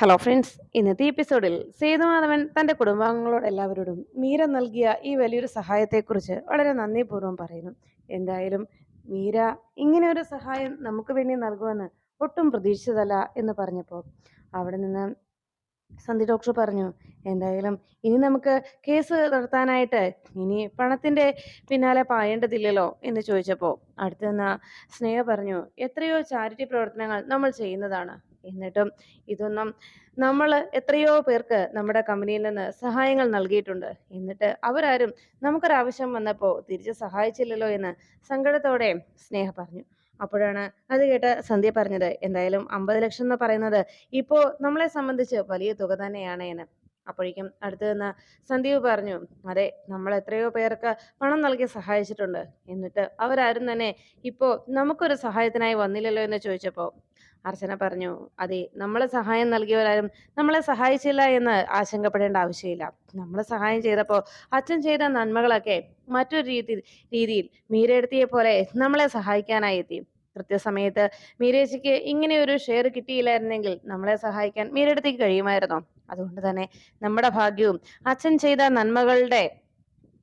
Hello friends ഇന്നത്തെ എപ്പിസോഡിൽ സേതുമാധവൻ തന്റെ കുടുംബാംഗങ്ങളോട് എല്ലാവരോടും മീര നൽകിയ ഈ വലിയൊരു സഹായത്തെക്കുറിച്ച് വളരെ നന്ദിപൂർവം പറയുന്നു. എന്തായാലും മീര ഇങ്ങനെ ഒരു സഹായം നമുക്ക് വേണ്ടി നൽകുമെന്ന് ഒട്ടും പ്രതീക്ഷിച്ചതല്ല എന്ന് പറഞ്ഞപ്പോൾ അവിടെ നിന്ന് സന്ധി ഡോക്ടർ പറഞ്ഞു എന്തായാലും ഇനി നമുക്ക് കേസ് നടത്താനായിട്ട് ഇനി പണത്തിന്റെ പിന്നാലെ പായേണ്ടതില്ലല്ലോ? എന്ന് ചോദിച്ചപ്പോൾ അടുത്തുനിന്ന് സ്നേഹ പറഞ്ഞു എത്രയോ ചാരിറ്റി പ്രവർത്തനങ്ങൾ നമ്മൾ ചെയ്യുന്നതാണ്. എന്നിട്ടും ഇതൊന്നും നമ്മൾ എത്രയോ പേർക്ക് നമ്മുടെ കമ്പനിയിൽ നിന്ന് സഹായങ്ങൾ നൽകിയിട്ടുണ്ട്. എന്നിട്ട് അവരാരും നമുക്കൊരാവശ്യം വന്നപ്പോൾ തിരിച്ച് സഹായിച്ചില്ലല്ലോ എന്ന് സങ്കടത്തോടെ സ്നേഹ പറഞ്ഞു. അപ്പോഴാണ് അത് കേട്ട് സന്ധ്യ പറഞ്ഞത് എന്തായാലും അമ്പത് ലക്ഷം എന്ന് പറയുന്നത് ഇപ്പോൾ നമ്മളെ സംബന്ധിച്ച് വലിയ തുക തന്നെയാണ് എന്ന്. അപ്പോഴേക്കും അടുത്ത് നിന്ന് സന്ദീപ് പറഞ്ഞു അതെ നമ്മൾ എത്രയോ പേർക്ക് പണം നൽകി സഹായിച്ചിട്ടുണ്ട്. എന്നിട്ട് അവരാരും തന്നെ ഇപ്പോൾ നമുക്കൊരു സഹായത്തിനായി വന്നില്ലല്ലോ എന്ന് ചോദിച്ചപ്പോൾ അർച്ചന പറഞ്ഞു അതെ നമ്മളെ സഹായം നൽകിയവരാരും നമ്മളെ സഹായിച്ചില്ല എന്ന് ആശങ്കപ്പെടേണ്ട ആവശ്യമില്ല. നമ്മളെ സഹായം ചെയ്തപ്പോൾ അച്ഛൻ ചെയ്ത നന്മകളൊക്കെ മറ്റൊരു രീതി രീതിയിൽ മീരെടുത്തിയെ പോലെ നമ്മളെ സഹായിക്കാനായി എത്തി. കൃത്യസമയത്ത് മീരേച്ചിക്ക് ഇങ്ങനെ ഒരു ഷെയർ കിട്ടിയില്ലായിരുന്നെങ്കിൽ നമ്മളെ സഹായിക്കാൻ മീരെടുത്തേക്ക് കഴിയുമായിരുന്നു? അതുകൊണ്ട് തന്നെ നമ്മുടെ ഭാഗ്യവും അച്ഛൻ ചെയ്ത നന്മകളുടെ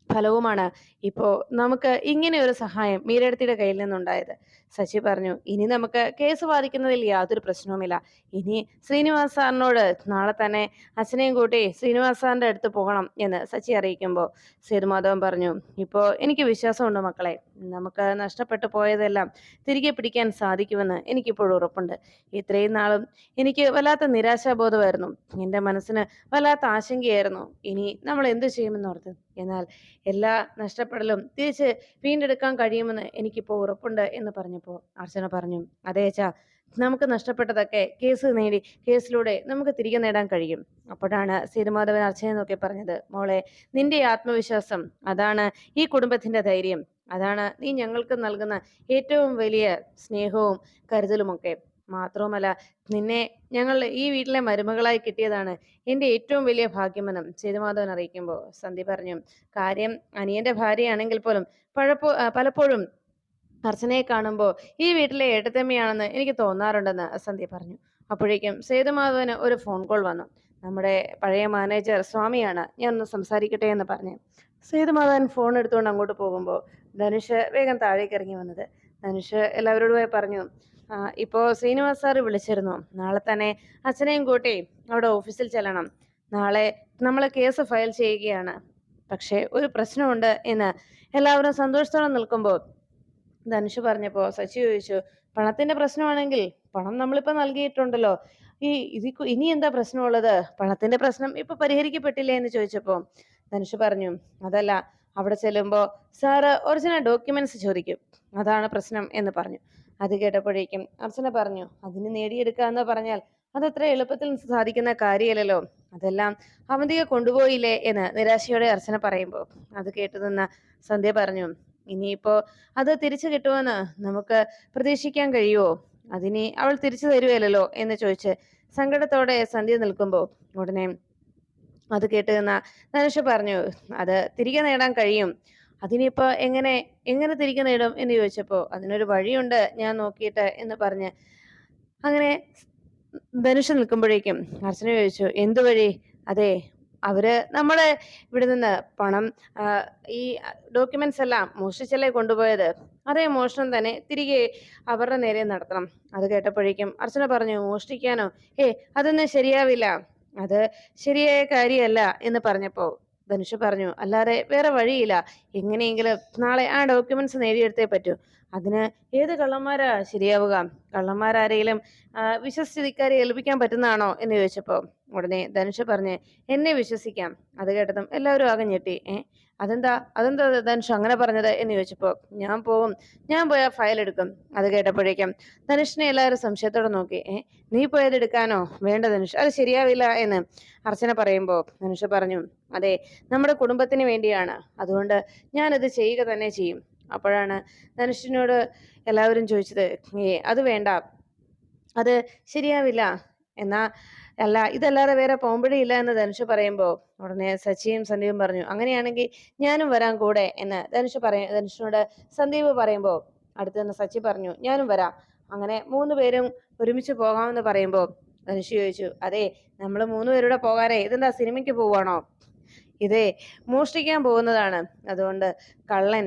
ഫലവുമാണ് ഇപ്പോൾ നമുക്ക് ഇങ്ങനെ ഒരു സഹായം മീരെടുത്തിയുടെ കയ്യിൽ നിന്നുണ്ടായത്. ശശി പറഞ്ഞു ഇനി നമുക്ക് കേസ് വാദിക്കുന്നതിൽ യാതൊരു പ്രശ്നവുമില്ല. ഇനി ശ്രീനിവാസ് സാറിനോട് നാളെ തന്നെ അച്ഛനെയും കൂട്ടി ശ്രീനിവാസ് സാറിന്റെ അടുത്ത് പോകണം എന്ന് സച്ചി അറിയിക്കുമ്പോൾ സേതുമാധവൻ പറഞ്ഞു ഇപ്പോൾ എനിക്ക് വിശ്വാസമുണ്ട് മക്കളെ. നമുക്ക് നഷ്ടപ്പെട്ടു പോയതെല്ലാം തിരികെ പിടിക്കാൻ സാധിക്കുമെന്ന് എനിക്കിപ്പോൾ ഉറപ്പുണ്ട്. ഇത്രയും നാളും എനിക്ക് വല്ലാത്ത നിരാശാബോധമായിരുന്നു. എന്റെ മനസ്സിന് വല്ലാത്ത ആശങ്കയായിരുന്നു. ഇനി നമ്മൾ എന്തു ചെയ്യുമെന്നോർത്ത് എന്നാൽ എല്ലാ നഷ്ടപ്പെടലും തിരിച്ച് വീണ്ടെടുക്കാൻ കഴിയുമെന്ന് എനിക്കിപ്പോൾ ഉറപ്പുണ്ട് എന്ന് പറഞ്ഞപ്പോൾ അർച്ചന പറഞ്ഞു അതേ ചാ നമുക്ക് നഷ്ടപ്പെട്ടതൊക്കെ കേസ് നേടി കേസിലൂടെ നമുക്ക് തിരികെ നേടാൻ കഴിയും. അപ്പോഴാണ് സീതമാധവൻ അർച്ചന നോക്കി പറഞ്ഞത് മോളെ നിന്റെ ആത്മവിശ്വാസം അതാണ് ഈ കുടുംബത്തിന്റെ ധൈര്യം. അതാണ് നീ ഞങ്ങൾക്ക് നൽകുന്ന ഏറ്റവും വലിയ സ്നേഹവും കരുതലുമൊക്കെ. മാത്രവുമല്ല നിന്നെ ഞങ്ങൾ ഈ വീട്ടിലെ മരുമകളായി കിട്ടിയതാണ് എന്റെ ഏറ്റവും വലിയ ഭാഗ്യമെന്നും സേതുമാധവൻ അറിയിക്കുമ്പോൾ സന്ധി പറഞ്ഞു. കാര്യം അനിയന്റെ ഭാര്യയാണെങ്കിൽ പോലും പഴപ്പോ പലപ്പോഴും അർച്ചനയെ കാണുമ്പോൾ ഈ വീട്ടിലെ ഏട്ടത്തമ്മയാണെന്ന് എനിക്ക് തോന്നാറുണ്ടെന്ന് സന്ധ്യ പറഞ്ഞു. അപ്പോഴേക്കും സേതുമാധവന് ഒരു ഫോൺ കോൾ വന്നു. നമ്മുടെ പഴയ മാനേജർ സ്വാമിയാണ് ഞാൻ ഒന്ന് സംസാരിക്കട്ടെ എന്ന് പറഞ്ഞു. സേതുമാധവൻ ഫോൺ എടുത്തുകൊണ്ട് അങ്ങോട്ട് പോകുമ്പോൾ ധനുഷ് വേഗം താഴേക്ക് ഇറങ്ങി വന്നത്. ധനുഷ് എല്ലാവരോടുമായി പറഞ്ഞു "ആ, ഇപ്പോൾ ശ്രീനിവാസ് സാറ് വിളിച്ചിരുന്നു. നാളെ തന്നെ അച്ഛനെയും കൂട്ടി അവിടെ ഓഫീസിൽ ചെല്ലണം. നാളെ നമ്മൾ കേസ് ഫയൽ ചെയ്യുകയാണ്. പക്ഷേ ഒരു പ്രശ്നമുണ്ട് എന്ന് എല്ലാവരും സന്തോഷത്തോടെ നിൽക്കുമ്പോൾ ധനുഷ് പറഞ്ഞപ്പോൾ സച്ചി ചോദിച്ചു പണത്തിന്റെ പ്രശ്നമാണെങ്കിൽ പണം നമ്മളിപ്പോൾ നൽകിയിട്ടുണ്ടല്ലോ. ഈ ഇത് ഇനി എന്താ പ്രശ്നമുള്ളത്? പണത്തിന്റെ പ്രശ്നം ഇപ്പൊ പരിഹരിക്കപ്പെട്ടില്ലേ? എന്ന് ചോദിച്ചപ്പോൾ ധനുഷ് പറഞ്ഞു അതല്ല അവിടെ ചെല്ലുമ്പോൾ സാറ് ഒറിജിനൽ ഡോക്യുമെന്റ്സ് ചോദിക്കും. അതാണ് പ്രശ്നം എന്ന് പറഞ്ഞു. അത് കേട്ടപ്പോഴേക്കും അർച്ചന പറഞ്ഞു അതിന് നേടിയെടുക്കുക എന്ന് പറഞ്ഞാൽ അതത്ര എളുപ്പത്തിൽ സാധിക്കുന്ന കാര്യമല്ലല്ലോ. അതെല്ലാം അവന്തിക കൊണ്ടുപോയില്ലേ എന്ന് നിരാശയോടെ അർച്ചന പറയുമ്പോൾ അത് കേട്ടു നിന്ന സന്ധ്യ പറഞ്ഞു ഇനിയിപ്പോ അത് തിരിച്ചു കിട്ടുമെന്ന് നമുക്ക് പ്രതീക്ഷിക്കാൻ കഴിയുമോ അതിനി അവൾ തിരിച്ചു തരുവല്ലോ എന്ന് ചോദിച്ച് സങ്കടത്തോടെ സന്ധ്യ നിൽക്കുമ്പോൾ ഉടനെ അത് കേട്ടുനിന്ന ധനുഷ് പറഞ്ഞു അത് തിരികെ നേടാൻ കഴിയും. അതിനിപ്പോ എങ്ങനെ എങ്ങനെ തിരികെ നേടും എന്ന് ചോദിച്ചപ്പോൾ അതിനൊരു വഴിയുണ്ട് ഞാൻ നോക്കിയിട്ട് എന്ന് പറഞ്ഞ്. അങ്ങനെ ധനുഷ് നിൽക്കുമ്പോഴേക്കും അർച്ചന ചോദിച്ചു എന്തു വഴി? അതെ അവർ നമ്മളെ ഇവിടെ നിന്ന് പണം ഈ ഡോക്യുമെന്റ്സ് എല്ലാം മോഷ്ടിച്ചല്ലേ കൊണ്ടുപോയത്? അതേ മോഷണം തന്നെ തിരികെ അവരുടെ നേരെ നടത്തണം. അത് കേട്ടപ്പോഴേക്കും അർച്ചന പറഞ്ഞു മോഷ്ടിക്കാനോ? ഏ അതൊന്നും ശരിയാവില്ല. അത് ശരിയായ കാര്യമല്ല എന്ന് പറഞ്ഞപ്പോൾ ധനുഷ് പറഞ്ഞു അല്ലാതെ വേറെ വഴിയില്ല. എങ്ങനെയെങ്കിലും നാളെ ആ ഡോക്യുമെന്റ്സ് നേടിയെടുത്തേ പറ്റൂ. അതിന് ഏത് കള്ളന്മാരാ ശരിയാവുക? കള്ളന്മാരാരെങ്കിലും വിശ്വസിക്കാരെ ഏൽപ്പിക്കാൻ പറ്റുന്നതാണോ? എന്ന് ചോദിച്ചപ്പോൾ ഉടനെ ധനുഷ് പറഞ്ഞ് എന്നെ വിശ്വസിക്കാം. അത് കേട്ടതും എല്ലാവരും ആകെ ഞെട്ടി. ഏ അതെന്താ അതെന്താ ധനുഷ് അങ്ങനെ പറഞ്ഞത് എന്ന് ചോദിച്ചപ്പോൾ ഞാൻ പോവും ഞാൻ പോയ ഫയൽ എടുക്കും അത് കേട്ടപ്പോഴേക്കും ധനുഷിനെ എല്ലാവരും സംശയത്തോടെ നോക്കി. ഏ നീ പോയത് എടുക്കാനോ? വേണ്ട ധനുഷ് അത് ശരിയാവില്ല എന്ന്. അർച്ചന പറയുമ്പോൾ ധനുഷ് പറഞ്ഞു അതെ നമ്മുടെ കുടുംബത്തിന് വേണ്ടിയാണ്. അതുകൊണ്ട് ഞാനത് ചെയ്യുക തന്നെ ചെയ്യും. അപ്പോഴാണ് ധനുഷിനോട് എല്ലാവരും ചോദിച്ചത് ഏ അത് വേണ്ട അത് ശരിയാവില്ല എന്നാ അല്ല ഇതല്ലാതെ വേറെ പോംവഴി ഇല്ല എന്ന് ധനുഷ് പറയുമ്പോൾ ഉടനെ സച്ചിയും സന്ദീപും പറഞ്ഞു അങ്ങനെയാണെങ്കിൽ ഞാനും വരാം കൂടെ എന്ന് ധനുഷ് പറയ ധനുഷിനോട് സന്ദീപ് പറയുമ്പോൾ അടുത്ത് നിന്ന് സച്ചി പറഞ്ഞു ഞാനും വരാം. അങ്ങനെ മൂന്ന് പേരും ഒരുമിച്ച് പോകാമെന്ന് പറയുമ്പോൾ ധനുഷ് ചോദിച്ചു അതെ നമ്മൾ മൂന്ന് പേരുടെ പോകാനേ ഇതെന്താ സിനിമയ്ക്ക് പോവാണോ? ഇതേ മോഷ്ടിക്കാൻ പോകുന്നതാണ്. അതുകൊണ്ട് കള്ളൻ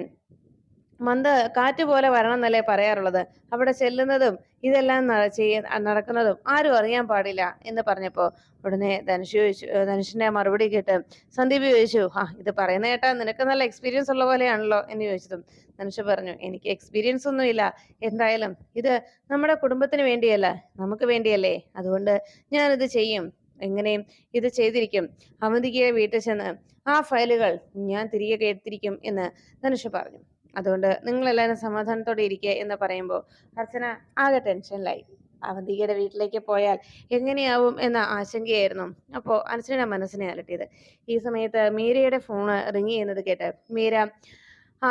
മന്ദ കാറ്റ് പോലെ വരണം എന്നല്ലേ പറയാറുള്ളത്. അവിടെ ചെല്ലുന്നതും ഇതെല്ലാം നടക്കുന്നതും ആരും അറിയാൻ പാടില്ല എന്ന് പറഞ്ഞപ്പോ ഉടനെ ധനുഷ് ചോദിച്ചു ധനുഷിന്റെ മറുപടി കേട്ട് സന്ദീപ് ചോദിച്ചു ആ ഇത് പറയുന്ന കേട്ടാ നിനക്ക് നല്ല എക്സ്പീരിയൻസ് ഉള്ള പോലെയാണല്ലോ? എന്ന് ചോദിച്ചതും ധനുഷ് പറഞ്ഞു എനിക്ക് എക്സ്പീരിയൻസ് ഒന്നും ഇല്ല. എന്തായാലും ഇത് നമ്മുടെ കുടുംബത്തിന് വേണ്ടിയല്ല നമുക്ക് വേണ്ടിയല്ലേ. അതുകൊണ്ട് ഞാനിത് ചെയ്യും. എങ്ങനെയും ഇത് ചെയ്തിരിക്കും. അവന്തികയെ വീട്ടിൽ ചെന്ന് ആ ഫയലുകൾ ഞാൻ തിരികെ എടുത്തിരിക്കും എന്ന് ധനുഷ് പറഞ്ഞു. അതുകൊണ്ട് നിങ്ങളെല്ലാവരും സമാധാനത്തോടെ ഇരിക്കുക എന്ന് പറയുമ്പോൾ അർച്ചന ആകെ ടെൻഷനിലായി. അവന്തികയുടെ വീട്ടിലേക്ക് പോയാൽ എങ്ങനെയാവും എന്ന ആശങ്കയായിരുന്നു അപ്പോൾ അർച്ചനയുടെ മനസ്സിനെ അലട്ടിയത്. ഈ സമയത്ത് മീരയുടെ ഫോണ് റിങ് ചെയ്യുന്നത് കേട്ട് മീര ആ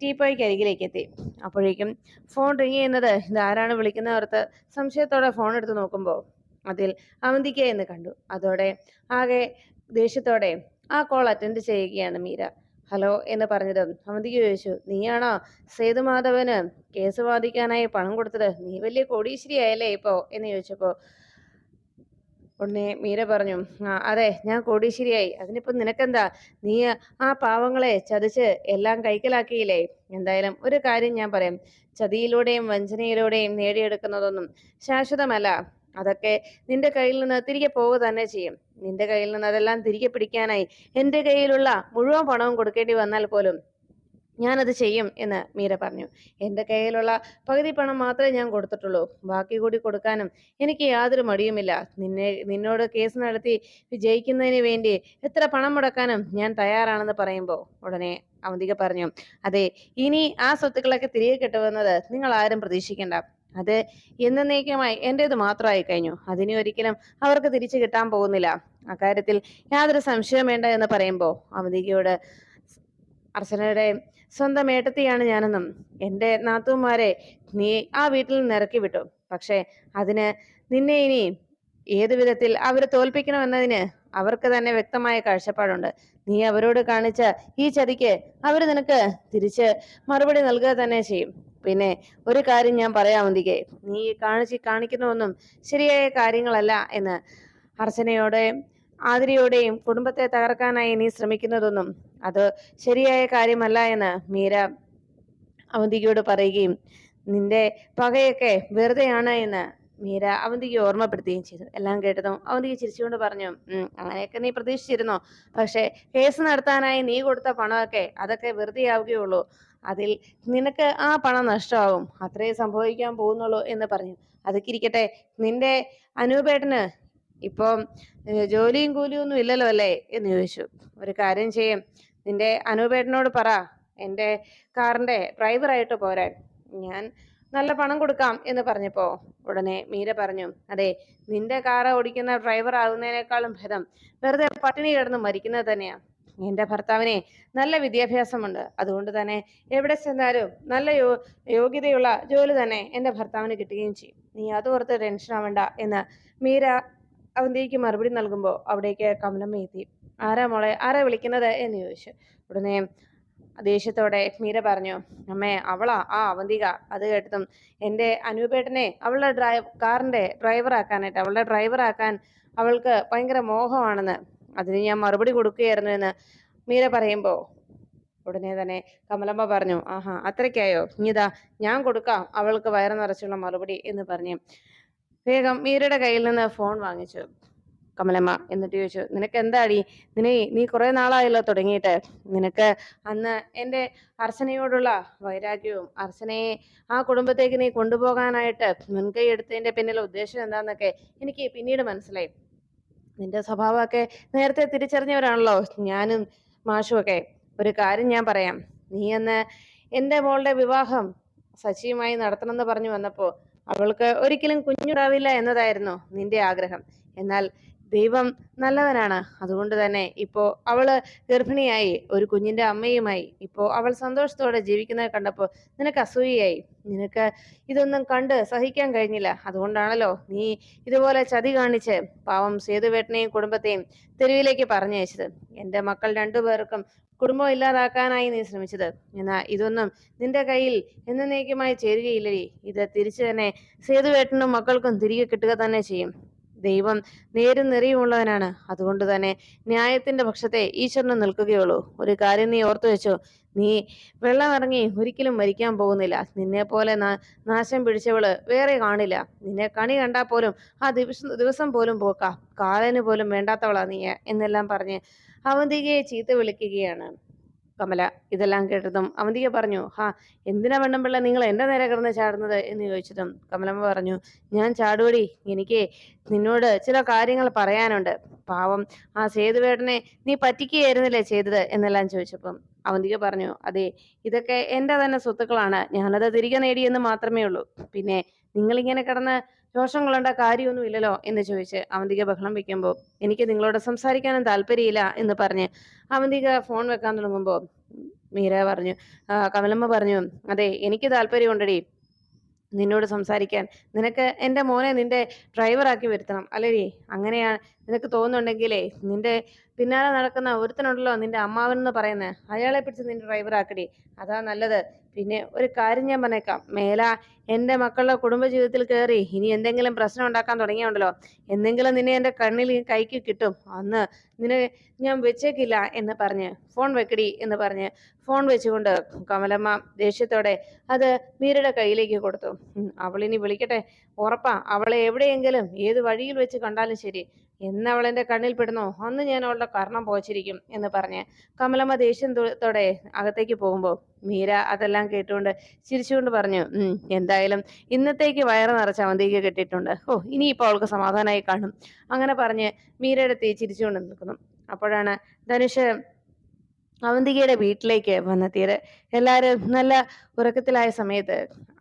ടീപ്പോയ്ക്ക് അരികിലേക്ക് എത്തി. അപ്പോഴേക്കും ഫോൺ റിങ് ചെയ്യുന്നത് ഇതാരാണ് വിളിക്കുന്നവർക്ക് സംശയത്തോടെ ഫോൺ എടുത്ത് നോക്കുമ്പോൾ അതിൽ അവന്തിക എന്ന് കണ്ടു. അതോടെ ആകെ ദേഷ്യത്തോടെ ആ കോൾ അറ്റൻഡ് ചെയ്യുകയാണ് മീര. ഹലോ എന്ന് പറഞ്ഞതും അവന്തിക്ക് ചോദിച്ചു നീയാണോ സേതുമാധവന് കേസ് വാദിക്കാനായി പണം കൊടുത്തത്? നീ വലിയ കോടീശ്വരിയായല്ലേ ഇപ്പോ? എന്ന് ചോദിച്ചപ്പോ ഉടനെ മീര പറഞ്ഞു ആ അതെ ഞാൻ കോടീശ്വരിയായി. അതിനിപ്പോ നിനക്കെന്താ? നീ ആ പാവങ്ങളെ ചതിച്ച് എല്ലാം കൈക്കലാക്കിയില്ലേ? എന്തായാലും ഒരു കാര്യം ഞാൻ പറയാം. ചതിയിലൂടെയും വഞ്ചനയിലൂടെയും നേടിയെടുക്കുന്നതൊന്നും ശാശ്വതമല്ല. അതൊക്കെ നിന്റെ കയ്യിൽ നിന്ന് തിരികെ പോവുക തന്നെ ചെയ്യും. നിന്റെ കയ്യിൽ നിന്ന് അതെല്ലാം തിരികെ പിടിക്കാനായി എന്റെ കയ്യിലുള്ള മുഴുവൻ പണവും കൊടുക്കേണ്ടി വന്നാൽ പോലും ഞാനത് ചെയ്യും എന്ന് മീര പറഞ്ഞു. എന്റെ കയ്യിലുള്ള പകുതി പണം മാത്രമേ ഞാൻ കൊടുത്തിട്ടുള്ളൂ. ബാക്കി കൂടി കൊടുക്കാനും എനിക്ക് യാതൊരു മടിയുമില്ല. നിന്നെ നിന്നോട് കേസ് നടത്തി വിജയിക്കുന്നതിന് വേണ്ടി എത്ര പണം മുടക്കാനും ഞാൻ തയ്യാറാണെന്ന് പറയുമ്പോൾ ഉടനെ അവന്തിക പറഞ്ഞു അതെ ഇനി ആ സ്വത്തുക്കളൊക്കെ തിരികെ കിട്ടുമെന്നത് നിങ്ങൾ ആരും പ്രതീക്ഷിക്കേണ്ട. അത് എന്നേക്കുമായി എന്റെത് മാത്രമായി കഴിഞ്ഞു. അതിനെ ഒരിക്കലും അവർക്ക് തിരിച്ചു കിട്ടാൻ പോകുന്നില്ല. അക്കാര്യത്തിൽ യാതൊരു സംശയം വേണ്ട എന്ന് പറയുമ്പോൾ അവധികയോട് അർച്ചനയുടെ സ്വന്തം ഏട്ടത്തിയാണ് ഞാനെന്നും എന്റെ നാത്തുമാരെ നീ ആ വീട്ടിൽ നിന്ന് ഇറക്കി വിട്ടു. പക്ഷേ അതിന് നിന്നെ ഇനി ഏത് വിധത്തിൽ അവരെ തോൽപ്പിക്കണമെന്നതിന് അവർക്ക് തന്നെ വ്യക്തമായ കാഴ്ചപ്പാടുണ്ട്. നീ അവരോട് കാണിച്ച ഈ ചതിക്ക് അവർ നിനക്ക് തിരിച്ച് മറുപടി നൽകുക തന്നെ ചെയ്യും. പിന്നെ ഒരു കാര്യം ഞാൻ പറയാം അവന്തികെ നീ കാണിച്ച് കാണിക്കുന്നതൊന്നും ശരിയായ കാര്യങ്ങളല്ല എന്ന്. അർച്ചനയോടെയും ആതിരയോടെയും കുടുംബത്തെ തകർക്കാനായി നീ ശ്രമിക്കുന്നതൊന്നും അത് ശരിയായ കാര്യമല്ല എന്ന് മീര അവന്തികയോട് പറയുകയും നിന്റെ പകയൊക്കെ വെറുതെയാണ് എന്ന് മീര അവന്തിക്ക് ഓർമ്മപ്പെടുത്തുകയും ചെയ്തു. എല്ലാം കേട്ടതും അവന്തിക്ക് ചിരിച്ചുകൊണ്ട് പറഞ്ഞു അങ്ങനെയൊക്കെ നീ പ്രതീക്ഷിച്ചിരുന്നോ? പക്ഷേ കേസ് നടത്താനായി നീ കൊടുത്ത പണമൊക്കെ അതൊക്കെ വെറുതെ ആവുകയുള്ളൂ അതിൽ നിനക്ക് ആ പണം നഷ്ടമാകും അത്രേ സംഭവിക്കാൻ പോകുന്നുള്ളൂ എന്ന് പറഞ്ഞു. അതൊക്കെ ഇരിക്കട്ടെ. നിന്റെ അനൂപേട്ടന് ഇപ്പം ജോലിയും കൂലിയും ഒന്നും ഇല്ലല്ലോ അല്ലേ? എന്ന് ചോദിച്ചു. ഒരു കാര്യം ചെയ്യും. നിന്റെ അനൂപേട്ടനോട് പറ. എന്റെ കാറിന്റെ ഡ്രൈവറായിട്ട് പോരാൻ. ഞാൻ നല്ല പണം കൊടുക്കാം എന്ന് പറഞ്ഞപ്പോ ഉടനെ മീര പറഞ്ഞു അതെ നിന്റെ കാറ് ഓടിക്കുന്ന ഡ്രൈവർ ആകുന്നതിനേക്കാളും ഭേദം വെറുതെ പട്ടിണി കിടന്ന് മരിക്കുന്നത് തന്നെയാ. എന്റെ ഭർത്താവിനെ നല്ല വിദ്യാഭ്യാസമുണ്ട്. അതുകൊണ്ട് തന്നെ എവിടെ ചെന്നാലും നല്ല യോ യോഗ്യതയുള്ള ജോലി തന്നെ എന്റെ ഭർത്താവിന് കിട്ടുകയും ചെയ്യും. നീ അതോർത്ത് ടെൻഷൻ ആവണ്ട എന്ന് മീര അവന്തിക്ക് മറുപടി നൽകുമ്പോൾ അവിടേക്ക് കമലമ്മ എത്തി. ആരാ മോളെ? ആരാ വിളിക്കുന്നത്? എന്ന് ചോദിച്ചു. ഉടനെ ദേഷ്യത്തോടെ മീര പറഞ്ഞു അമ്മേ അവളാ ആ അവന്തിക. അത് കേട്ടതും എന്റെ അനൂപേട്ടനെ അവളുടെ ഡ്രൈവ് കാറിന്റെ ഡ്രൈവറാക്കാനായിട്ട് അവളുടെ ഡ്രൈവറാക്കാൻ അവൾക്ക് ഭയങ്കര മോഹമാണെന്ന്. അതിന് ഞാൻ മറുപടി കൊടുക്കുകയായിരുന്നു എന്ന് മീര പറയുമ്പോൾ ഉടനെ തന്നെ കമലമ്മ പറഞ്ഞു ആഹാ അത്രയ്ക്കായോ? ഇനിതാ ഞാൻ കൊടുക്കാം അവൾക്ക് വയറു നിറച്ചുള്ള മറുപടി എന്ന് പറഞ്ഞു വേഗം മീരയുടെ കയ്യിൽ നിന്ന് ഫോൺ വാങ്ങിച്ചു. കമലമ്മ എന്നിട്ട് ചോദിച്ചു നിനക്ക് എന്താടി നിന്നെ നീ കുറെ നാളായല്ലോ തുടങ്ങിയിട്ട്. നിനക്ക് അന്ന് എന്റെ അർച്ചനയോടുള്ള വൈരാഗ്യവും അർച്ചനയെ ആ കുടുംബത്തേക്ക് നീ കൊണ്ടുപോകാനായിട്ട് മുൻകൈ എടുത്തതിന്റെ പിന്നിലെ ഉദ്ദേശം എന്താന്നൊക്കെ എനിക്ക് പിന്നീട് മനസ്സിലായി. നിന്റെ സ്വഭാവമൊക്കെ നേരത്തെ തിരിച്ചറിഞ്ഞവരാണല്ലോ ഞാനും മാഷും ഒക്കെ ഒരു കാര്യം ഞാൻ പറയാം. നീ അന്ന് എന്റെ മോളുടെ വിവാഹം സച്ചിയുമായി നടത്തണമെന്ന് പറഞ്ഞു വന്നപ്പോൾ അവൾക്ക് ഒരിക്കലും കുഞ്ഞുണ്ടാവില്ല എന്നതായിരുന്നു നിന്റെ ആഗ്രഹം. എന്നാൽ ദൈവം നല്ലവനാണ്. അതുകൊണ്ട് തന്നെ ഇപ്പോൾ അവൾ ഗർഭിണിയായി ഒരു കുഞ്ഞിന്റെ അമ്മയുമായി. ഇപ്പോൾ അവൾ സന്തോഷത്തോടെ ജീവിക്കുന്നത് കണ്ടപ്പോൾ നിനക്ക് അസൂയയായി. നിനക്ക് ഇതൊന്നും കണ്ട് സഹിക്കാൻ കഴിഞ്ഞില്ല. അതുകൊണ്ടാണല്ലോ നീ ഇതുപോലെ ചതി കാണിച്ച് പാവം സേതുവേട്ടനെയും കുടുംബത്തെയും തെരുവിലേക്ക് പറഞ്ഞയച്ചത്. എന്റെ മക്കൾ രണ്ടുപേർക്കും കുടുംബം ഇല്ലാതാക്കാനായി നീ ശ്രമിച്ചത്. എന്നാൽ ഇതൊന്നും നിന്റെ കയ്യിൽ എന്നേക്കുമായി ചേരുകയില്ലേ ഇത് തിരിച്ചു തന്നെ സേതുവേട്ടനും മക്കൾക്കും തിരികെ കിട്ടുക തന്നെ ചെയ്യും. ദൈവം നേരും നിറയുമുള്ളവനാണ്. അതുകൊണ്ട് തന്നെ ന്യായത്തിന്റെ പക്ഷത്തെ ഈശ്വരന് നിൽക്കുകയുള്ളൂ. ഒരു കാര്യം നീ ഓർത്തു വെച്ചോ? നീ വെള്ളം ഇറങ്ങി ഒരിക്കലും മരിക്കാൻ പോകുന്നില്ല. നിന്നെ പോലെ നാശം പിടിച്ചവൾ വേറെ കാണില്ല. നിന്നെ കണി കണ്ടാൽ പോലും ആ ദിവസം ദിവസം പോലും പോക്കാം. കാലന് പോലും വേണ്ടാത്തവളാ നീ എന്നെല്ലാം പറഞ്ഞ് അവന്തികയെ ചീത്ത വിളിക്കുകയാണ്. കമല ഇതെല്ലാം കേട്ടതും അവന്തിക പറഞ്ഞു ഹാ എന്തിനാ വെണ്ണമ്പിള്ള നിങ്ങൾ എന്റെ നേരെ കിടന്ന് ചാടുന്നത്? എന്ന് ചോദിച്ചതും കമലമ്മ പറഞ്ഞു ഞാൻ ചാടുവടി എനിക്ക് നിന്നോട് ചില കാര്യങ്ങൾ പറയാനുണ്ട്. പാവം ആ സേതുവേട്ടനെ നീ പറ്റിക്കുകയായിരുന്നില്ലേ ചെയ്തത്? എന്നെല്ലാം ചോദിച്ചപ്പം അവന്തിക പറഞ്ഞു അതെ ഇതൊക്കെ എന്റെ തന്നെ സ്വത്തുക്കളാണ്. ഞാനത് തിരികെ നേടിയെന്ന് മാത്രമേ ഉള്ളൂ. പിന്നെ നിങ്ങളിങ്ങനെ കിടന്ന് രോഷം കാര്യമൊന്നും കാര്യമൊന്നുമില്ലല്ലോ എന്ന് ചോദിച്ച് അവന്തിക ബഹളം വെക്കുമ്പോൾ എനിക്ക് നിങ്ങളോട് സംസാരിക്കാനും താല്പര്യമില്ല എന്ന് പറഞ്ഞ് അവന്തിക ഫോൺ വെക്കാൻ തുടങ്ങുമ്പോൾ മീര പറഞ്ഞു കമലമ്മ പറഞ്ഞു അതെ എനിക്ക് താല്പര്യമുണ്ടടി. നിന്നോട് സംസാരിക്കാൻ. നിനക്ക് എന്റെ മോനെ നിന്റെ ഡ്രൈവറാക്കി വരുത്തണം അല്ലേ അങ്ങനെയാണ് നിനക്ക് തോന്നുന്നുണ്ടെങ്കിലേ നിന്റെ പിന്നാലെ നടക്കുന്ന ഒരുത്തനുണ്ടല്ലോ നിന്റെ അമ്മാവൻ എന്ന് പറയുന്നത് അയാളെ പിടിച്ച് നിന്റെ ഡ്രൈവറാക്കടി അതാ നല്ലത്. പിന്നെ ഒരു കാര്യം ഞാൻ പറഞ്ഞേക്കാം. മേല എന്റെ മക്കളുടെ കുടുംബജീവിതത്തിൽ കയറി ഇനി എന്തെങ്കിലും പ്രശ്നം ഉണ്ടാക്കാൻ തുടങ്ങിയുണ്ടല്ലോ എന്തെങ്കിലും നിന്നെ എന്റെ കണ്ണിൽ കൈക്ക് കിട്ടും. അന്ന് നിന്നെ ഞാൻ വെച്ചേക്കില്ല എന്ന് പറഞ്ഞ് ഫോൺ വെക്കടി എന്ന് പറഞ്ഞ് ഫോൺ വെച്ചുകൊണ്ട് കമലമ്മ ദേഷ്യത്തോടെ അത് മീരയുടെ കയ്യിലേക്ക് കൊടുത്തു. അവളിനി വിളിക്കട്ടെ? ഉറപ്പാ അവളെ എവിടെയെങ്കിലും ഏത് വഴിയിൽ വെച്ച് കണ്ടാലും ശരി. എന്നവൾ എന്റെ കണ്ണിൽ പെടുന്നോ. അന്ന് ഞാൻ അവളുടെ കർണം പോച്ചിരിക്കും എന്ന് പറഞ്ഞ് കമലമ്മ ദേഷ്യത്തോടെ അകത്തേക്ക് പോകുമ്പോൾ മീര അതെല്ലാം കേട്ടുകൊണ്ട് ചിരിച്ചുകൊണ്ട് പറഞ്ഞു. ഉം എന്തായാലും ഇന്നത്തേക്ക് വയറ് നിറച്ച അവന്തിക്ക് കിട്ടിയിട്ടുണ്ട്. ഓ ഇനിയിപ്പോൾ അവൾക്ക് സമാധാനമായി കാണും. അങ്ങനെ പറഞ്ഞ് മീരയുടെ തീ ചിരിച്ചുകൊണ്ട് നിൽക്കുന്നു. അപ്പോഴാണ് ധനുഷ് അവന്തികയുടെ വീട്ടിലേക്ക് വന്നെത്തിയത് എല്ലാവരും നല്ല ഉറക്കത്തിലായ സമയത്ത്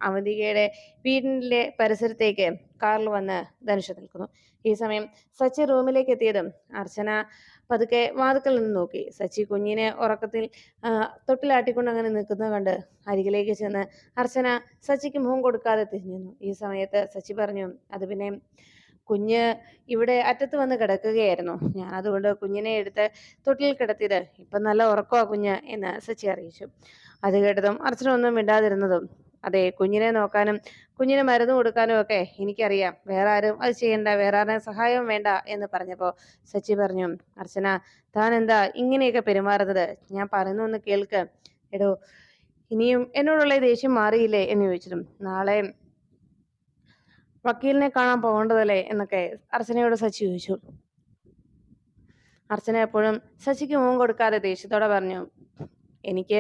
അവന്തികയുടെ വീടിന്റെ പരിസരത്തേക്ക് കാറിൽ വന്ന് ധനുഷ് നിൽക്കുന്നു. ഈ സമയം സച്ചി റൂമിലേക്ക് എത്തിയതും അർച്ചന പതുക്കെ വാതുക്കൽ നിന്ന് നോക്കി. സച്ചി കുഞ്ഞിനെ ഉറക്കത്തിൽ തൊട്ടിലാട്ടിക്കൊണ്ട് അങ്ങനെ നിൽക്കുന്നത് കണ്ട് അരികിലേക്ക് ചെന്ന് അർച്ചന സച്ചിക്ക് മുഖം കൊടുക്കാതെ തിരിഞ്ഞു ഈ സമയത്ത് സച്ചി പറഞ്ഞു അത് പിന്നെ കുഞ്ഞ് ഇവിടെ അറ്റത്ത് വന്ന് കിടക്കുകയായിരുന്നു. ഞാൻ അതുകൊണ്ട് കുഞ്ഞിനെ എടുത്ത് തൊട്ടിൽ കിടത്തിയത്. ഇപ്പം നല്ല ഉറക്കമാണ് കുഞ്ഞ് എന്ന് സച്ചി അറിയിച്ചു. അത് കേട്ടതും അർച്ചനൊന്നും മിണ്ടാതിരുന്നതും. അതെ കുഞ്ഞിനെ നോക്കാനും കുഞ്ഞിന് മരുന്ന് കൊടുക്കാനും ഒക്കെ എനിക്കറിയാം. വേറെ ആരും അത് ചെയ്യണ്ട വേറെ ആരും സഹായവും വേണ്ട എന്ന് പറഞ്ഞപ്പോൾ സച്ചി പറഞ്ഞു അർച്ചന താൻ എന്താ ഇങ്ങനെയൊക്കെ പെരുമാറുന്നത്? ഞാൻ പറയുന്നു ഒന്ന് കേൾക്ക്. എടോ ഇനിയും എന്നോടുള്ള ദേഷ്യം മാറിയില്ലേ? എന്ന് ചോദിച്ചിട്ടും നാളെ വക്കീലിനെ കാണാൻ പോകേണ്ടതല്ലേ എന്നൊക്കെ അർച്ചനയോട് സച്ചി ചോദിച്ചു. അർച്ചന എപ്പോഴും സച്ചിക്ക് മുഖം കൊടുക്കാതെ ദേഷ്യത്തോടെ പറഞ്ഞു എനിക്ക്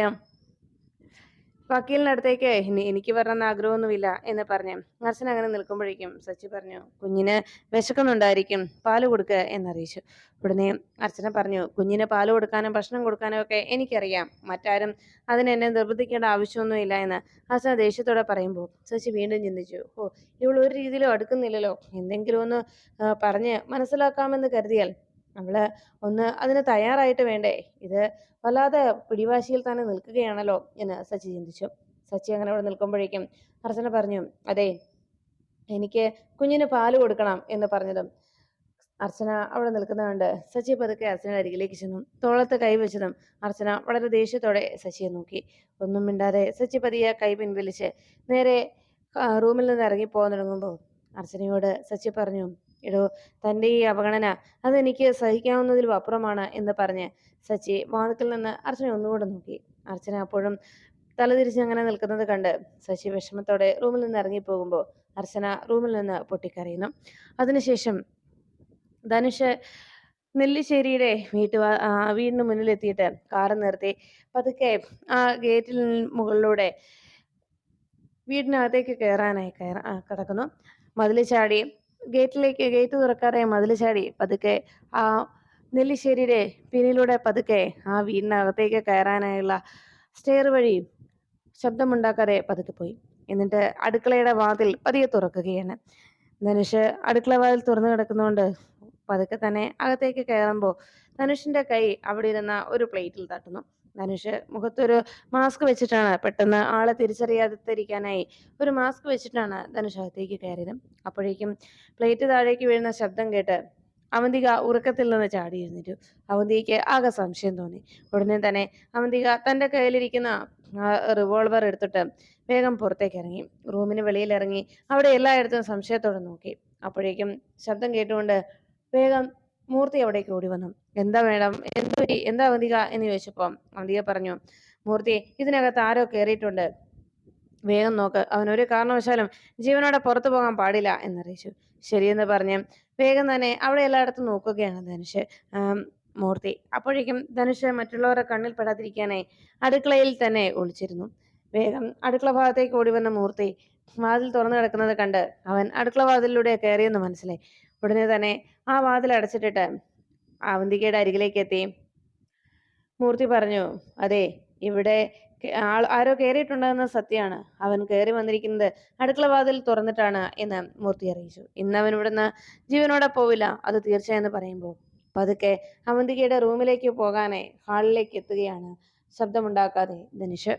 വക്കീലിന്റെ അടുത്തേക്ക് എനിക്ക് വരണമെന്ന് ആഗ്രഹമൊന്നുമില്ല എന്ന് പറഞ്ഞു അർച്ചന അങ്ങനെ നിൽക്കുമ്പോഴേക്കും സച്ചി പറഞ്ഞു കുഞ്ഞിന് വിശക്കുന്നുണ്ടായിരിക്കും പാൽ കൊടുക്കുക എന്നറിയിച്ചു. ഉടനെ അർച്ചന പറഞ്ഞു കുഞ്ഞിന് പാൽ കൊടുക്കാനും ഭക്ഷണം കൊടുക്കാനും ഒക്കെ എനിക്കറിയാം മറ്റാരും അതിനെന്നെ നിർബന്ധിക്കേണ്ട ആവശ്യമൊന്നുമില്ല എന്ന് അർച്ചന ദേഷ്യത്തോടെ പറയുമ്പോൾ സച്ചി വീണ്ടും ചിന്തിച്ചു ഓ ഇവൾ ഒരു രീതിയിലും അടുക്കുന്നില്ലല്ലോ എന്തെങ്കിലും ഒന്ന് പറഞ്ഞ് മനസ്സിലാക്കാമെന്ന് കരുതിയാൽ അവൾ ഒന്ന് അതിന് തയ്യാറായിട്ട് വേണ്ടേ? ഇത് വല്ലാതെ പിടിവാശിയിൽ തന്നെ നിൽക്കുകയാണല്ലോ എന്ന് സച്ചി ചിന്തിച്ചു. സച്ചി അങ്ങനെ അവിടെ നിൽക്കുമ്പോഴേക്കും അർച്ചന പറഞ്ഞു അതെ എനിക്ക് കുഞ്ഞിന് പാൽ കൊടുക്കണം എന്ന് പറഞ്ഞതും അർച്ചന അവിടെ നിൽക്കുന്നതുകൊണ്ട് സച്ചി പതുക്കെ അർച്ചന അരികിലേക്ക് ചെന്നു. തോളത്ത് കൈവച്ചതും അർച്ചന വളരെ ദേഷ്യത്തോടെ സച്ചിയെ നോക്കി. ഒന്നും മിണ്ടാതെ സച്ചി പതിയെ കൈ പിൻവലിച്ച് നേരെ റൂമിൽ നിന്ന് ഇറങ്ങി പോകാൻ തുടങ്ങുമ്പോൾ അർച്ചനയോട് സച്ചി പറഞ്ഞു എടോ തന്റെ ഈ അവഗണന അതെനിക്ക് സഹിക്കാവുന്നതിലും അപ്പുറമാണ് എന്ന് പറഞ്ഞ് സച്ചി വാതിക്കൽ നിന്ന് അർച്ചന ഒന്നുകൂടെ നോക്കി. അർച്ചന അപ്പോഴും തലതിരിച്ച് അങ്ങനെ നിൽക്കുന്നത് കണ്ട് ശശി വിഷമത്തോടെ റൂമിൽ നിന്ന് ഇറങ്ങിപ്പോകുമ്പോൾ അർച്ചന റൂമിൽ നിന്ന് പൊട്ടിക്കറിയുന്നു അതിനുശേഷം ധനുഷ് നെല്ലിശ്ശേരിയുടെ വീട്ടു വീടിന് മുന്നിലെത്തിയിട്ട് കാറ് നിർത്തി പതുക്കെ ആ ഗേറ്റിൽ മുകളിലൂടെ വീടിനകത്തേക്ക് കയറാനായി കയറാ കിടക്കുന്നു. മതിൽ ചാടി ഗേറ്റിലേക്ക് ഗേറ്റ് തുറക്കാതെ മതിൽ ചാടി. പതുക്കെ ആ നെല്ലിശ്ശേരിയുടെ പിന്നിലൂടെ പതുക്കെ ആ വീടിനകത്തേക്ക് കയറാനായുള്ള സ്റ്റെയർ വഴി ശബ്ദമുണ്ടാക്കാതെ പതുക്കെ പോയി. എന്നിട്ട് അടുക്കളയുടെ വാതിൽ പതിയെ തുറക്കുകയാണ്. ധനുഷ് അടുക്കള വാതിൽ തുറന്നു കിടക്കുന്നതുകൊണ്ട് പതുക്കെ തന്നെ അകത്തേക്ക് കയറുമ്പോൾ ധനുഷിന്റെ കൈ അവിടെ ഇരുന്ന ഒരു പ്ലേറ്റിൽ തട്ടുന്നു. ധനുഷ് മുഖത്തൊരു മാസ്ക് വെച്ചിട്ടാണ് പെട്ടെന്ന് ആളെ തിരിച്ചറിയാതിരിക്കാനായി ഒരു മാസ്ക് വെച്ചിട്ടാണ് ധനുഷ് അകത്തേക്ക് കയറിയത്. അപ്പോഴേക്കും പ്ലേറ്റ് താഴേക്ക് വീഴുന്ന ശബ്ദം കേട്ട് അവന്തിക ഉറക്കത്തിൽ നിന്ന് ചാടി എഴുന്നേറ്റു. ആകെ സംശയം തോന്നി. ഉടനെ തന്നെ അവന്തിക തന്റെ കയ്യിലിരിക്കുന്ന റിവോൾവർ എടുത്തിട്ട് വേഗം പുറത്തേക്ക് ഇറങ്ങി. റൂമിന് വെളിയിൽ ഇറങ്ങി അവിടെ എല്ലായിടത്തും സംശയത്തോടെ നോക്കി. അപ്പോഴേക്കും ശബ്ദം കേട്ടുകൊണ്ട് വേഗം മൂർത്തി അവിടേക്ക് ഓടി വന്നു. എന്താ മേഡം? എന്തു എന്താ അവന്തിക എന്ന് ചോദിച്ചപ്പോൾ അവന്തിക പറഞ്ഞു മൂർത്തി ഇതിനകത്ത് ആരോ കയറിയിട്ടുണ്ട് വേഗം നോക്ക്. അവൻ ഒരു കാരണവശാലും ജീവനോടെ പുറത്തു പോകാൻ പാടില്ല എന്നറിയിച്ചു. ശരിയെന്ന് പറഞ്ഞ് വേഗം തന്നെ അവിടെ എല്ലായിടത്തും നോക്കുകയാണ് ധനുഷ്. മൂർത്തി അപ്പോഴേക്കും ധനുഷ് മറ്റുള്ളവരുടെ കണ്ണിൽ പെടാതിരിക്കാനായി അടുക്കളയിൽ തന്നെ ഒളിച്ചിരുന്നു. വേഗം അടുക്കള ഭാഗത്തേക്ക് ഓടി വന്ന മൂർത്തി വാതിൽ തുറന്നു കിടക്കുന്നത് കണ്ട് അവൻ അടുക്കള വാതിലിലൂടെ കയറിയെന്ന് മനസ്സിലായി. ഉടനെ തന്നെ ആ വാതിൽ അടച്ചിട്ടിട്ട് അവന്തികയുടെ അരികിലേക്ക് എത്തി. മൂർത്തി പറഞ്ഞു അതെ ഇവിടെ ആൾ ആരോ കയറിയിട്ടുണ്ടെന്ന് സത്യമാണ്. അവൻ കയറി വന്നിരിക്കുന്നത് അടുക്കള വാതിൽ തുറന്നിട്ടാണ് എന്ന് മൂർത്തി അറിയിച്ചു. ഇന്ന് അവൻ ഇവിടുന്ന് ജീവനോടെ പോവില്ല അത് തീർച്ചയെന്ന് പറയുമ്പോൾ. പതുക്കെ അവന്തികയുടെ റൂമിലേക്ക് പോകാനായി ഹാളിലേക്ക് എത്തുകയാണ്. ശബ്ദമുണ്ടാക്കാതെ ധനുഷ്